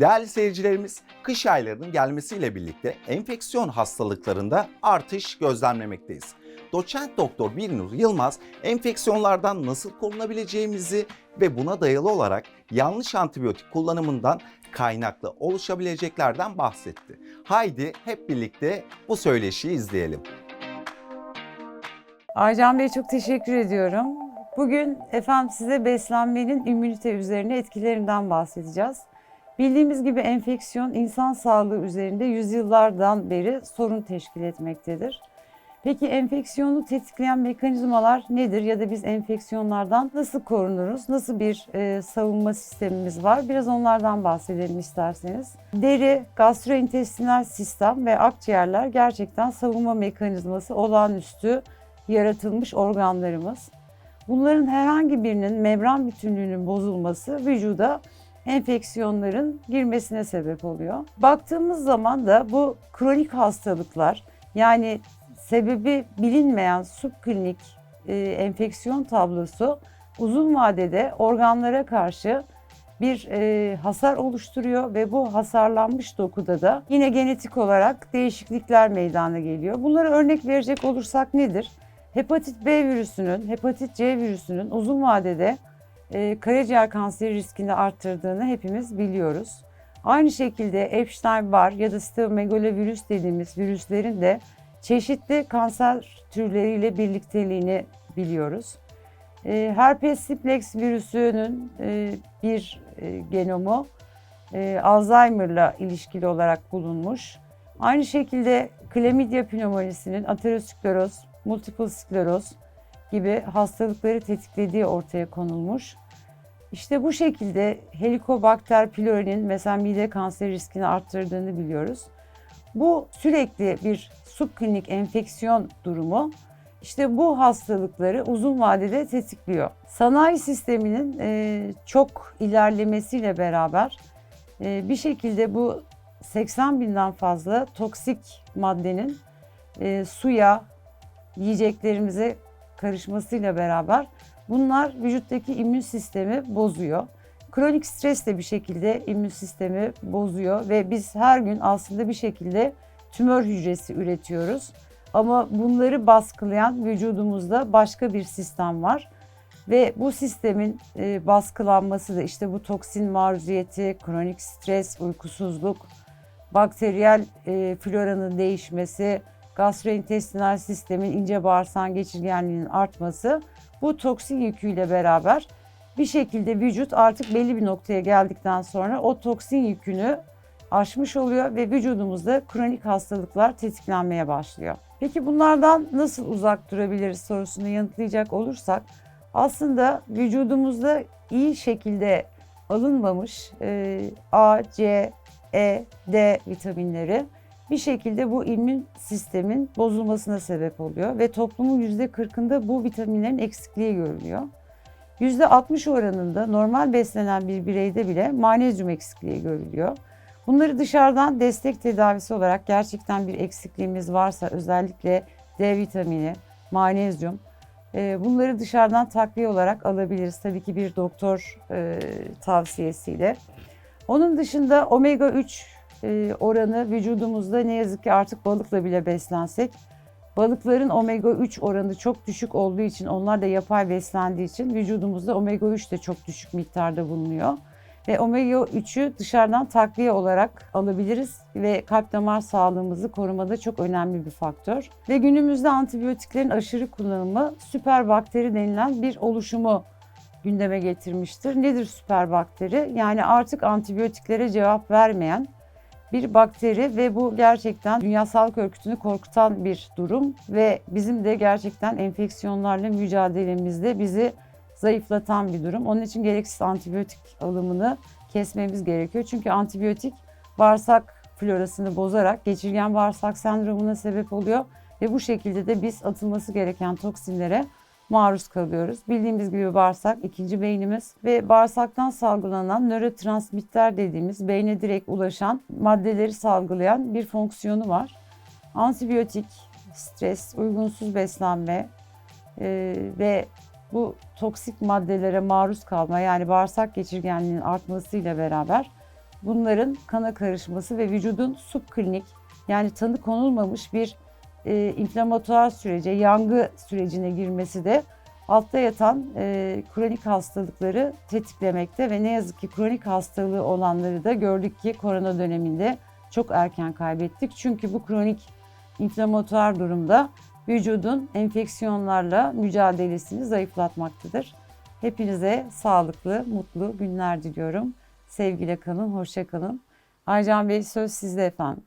Değerli seyircilerimiz, kış aylarının gelmesiyle birlikte enfeksiyon hastalıklarında artış gözlemlemekteyiz. Doçent Doktor Birnur Yılmaz enfeksiyonlardan nasıl korunabileceğimizi ve buna dayalı olarak yanlış antibiyotik kullanımından kaynaklı oluşabileceklerden bahsetti. Haydi hep birlikte bu söyleşiyi izleyelim. Aycan Bey çok teşekkür ediyorum. Bugün efendim size beslenmenin immünite üzerine etkilerinden bahsedeceğiz. Bildiğimiz gibi enfeksiyon insan sağlığı üzerinde yüzyıllardan beri sorun teşkil etmektedir. Peki enfeksiyonu tetikleyen mekanizmalar nedir ya da biz enfeksiyonlardan nasıl korunuruz? Nasıl bir e, savunma sistemimiz var? Biraz onlardan bahsedelim isterseniz. Deri, gastrointestinal sistem ve akciğerler gerçekten savunma mekanizması olağanüstü yaratılmış organlarımız. Bunların herhangi birinin membran bütünlüğünün bozulması vücuda enfeksiyonların girmesine sebep oluyor. Baktığımız zaman da bu kronik hastalıklar yani sebebi bilinmeyen subklinik e, enfeksiyon tablosu uzun vadede organlara karşı bir e, hasar oluşturuyor ve bu hasarlanmış dokuda da yine genetik olarak değişiklikler meydana geliyor. Bunlara örnek verecek olursak nedir? Hepatit B virüsünün, hepatit C virüsünün uzun vadede e, karaciğer kanseri riskini arttırdığını hepimiz biliyoruz. Aynı şekilde Epstein-Barr ya da stomegalovirüs dediğimiz virüslerin de çeşitli kanser türleriyle birlikteliğini biliyoruz. E, herpes simplex virüsünün e, bir e, genomu Alzheimer'la ilişkili olarak bulunmuş. Aynı şekilde Chlamydia pneumonisinin ateroskleroz, multiple skleroz gibi hastalıkları tetiklediği ortaya konulmuş. İşte bu şekilde Helicobacter pylori'nin mesela mide kanseri riskini arttırdığını biliyoruz. Bu sürekli bir subklinik enfeksiyon durumu işte bu hastalıkları uzun vadede tetikliyor. Sanayi sisteminin e, çok ilerlemesiyle beraber e, bir şekilde bu 80 binden fazla toksik maddenin e, suya, yiyeceklerimize karışmasıyla beraber bunlar vücuttaki immün sistemi bozuyor. Kronik stres de bir şekilde immün sistemi bozuyor ve biz her gün aslında bir şekilde tümör hücresi üretiyoruz. Ama bunları baskılayan vücudumuzda başka bir sistem var. Ve bu sistemin e, baskılanması da işte bu toksin maruziyeti, kronik stres, uykusuzluk, bakteriyel e, floranın değişmesi, gastrointestinal sistemin ince bağırsağın geçirgenliğinin artması bu toksin yüküyle beraber bir şekilde vücut artık belli bir noktaya geldikten sonra o toksin yükünü aşmış oluyor ve vücudumuzda kronik hastalıklar tetiklenmeye başlıyor. Peki bunlardan nasıl uzak durabiliriz sorusunu yanıtlayacak olursak aslında vücudumuzda iyi şekilde alınmamış e, A, C, E, D vitaminleri bir şekilde bu immün sistemin bozulmasına sebep oluyor ve toplumun %40'ında bu vitaminlerin eksikliği görülüyor. %60 oranında normal beslenen bir bireyde bile magnezyum eksikliği görülüyor. Bunları dışarıdan destek tedavisi olarak gerçekten bir eksikliğimiz varsa özellikle D vitamini, magnezyum e, bunları dışarıdan takviye olarak alabiliriz. Tabii ki bir doktor e, tavsiyesiyle. Onun dışında omega 3 e, oranı vücudumuzda ne yazık ki artık balıkla bile beslensek balıkların omega 3 oranı çok düşük olduğu için onlar da yapay beslendiği için vücudumuzda omega 3 de çok düşük miktarda bulunuyor. Ve omega 3'ü dışarıdan takviye olarak alabiliriz ve kalp damar sağlığımızı korumada çok önemli bir faktör. Ve günümüzde antibiyotiklerin aşırı kullanımı süper bakteri denilen bir oluşumu gündeme getirmiştir. Nedir süper bakteri? Yani artık antibiyotiklere cevap vermeyen bir bakteri ve bu gerçekten Dünya Sağlık Örgütü'nü korkutan bir durum ve bizim de gerçekten enfeksiyonlarla mücadelemizde bizi zayıflatan bir durum. Onun için gereksiz antibiyotik alımını kesmemiz gerekiyor. Çünkü antibiyotik bağırsak florasını bozarak geçirgen bağırsak sendromuna sebep oluyor ve bu şekilde de biz atılması gereken toksinlere maruz kalıyoruz. Bildiğimiz gibi bağırsak ikinci beynimiz ve bağırsaktan salgılanan nörotransmitter dediğimiz beyne direkt ulaşan maddeleri salgılayan bir fonksiyonu var. Antibiyotik, stres, uygunsuz beslenme e, ve bu toksik maddelere maruz kalma yani bağırsak geçirgenliğinin artmasıyla beraber bunların kana karışması ve vücudun subklinik yani tanı konulmamış bir e, inflamatuar sürece, yangı sürecine girmesi de altta yatan e, kronik hastalıkları tetiklemekte ve ne yazık ki kronik hastalığı olanları da gördük ki korona döneminde çok erken kaybettik. Çünkü bu kronik inflamatuar durumda vücudun enfeksiyonlarla mücadelesini zayıflatmaktadır. Hepinize sağlıklı, mutlu günler diliyorum. Sevgiyle kalın, hoşça kalın. Aycan Bey söz sizde efendim.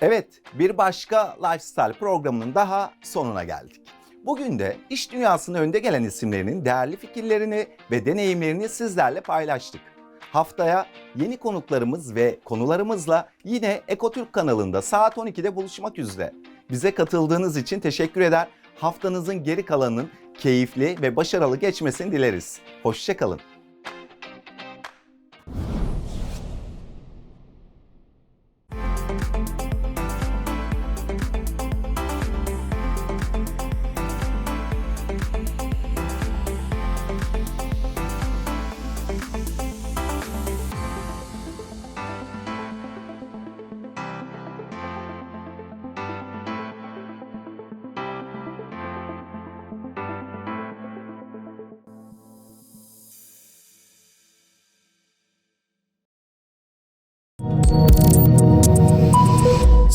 Evet, bir başka lifestyle programının daha sonuna geldik. Bugün de iş dünyasının önde gelen isimlerinin değerli fikirlerini ve deneyimlerini sizlerle paylaştık. Haftaya yeni konuklarımız ve konularımızla yine Ekotürk kanalında saat 12'de buluşmak üzere. Bize katıldığınız için teşekkür eder. Haftanızın geri kalanının keyifli ve başarılı geçmesini dileriz. Hoşçakalın.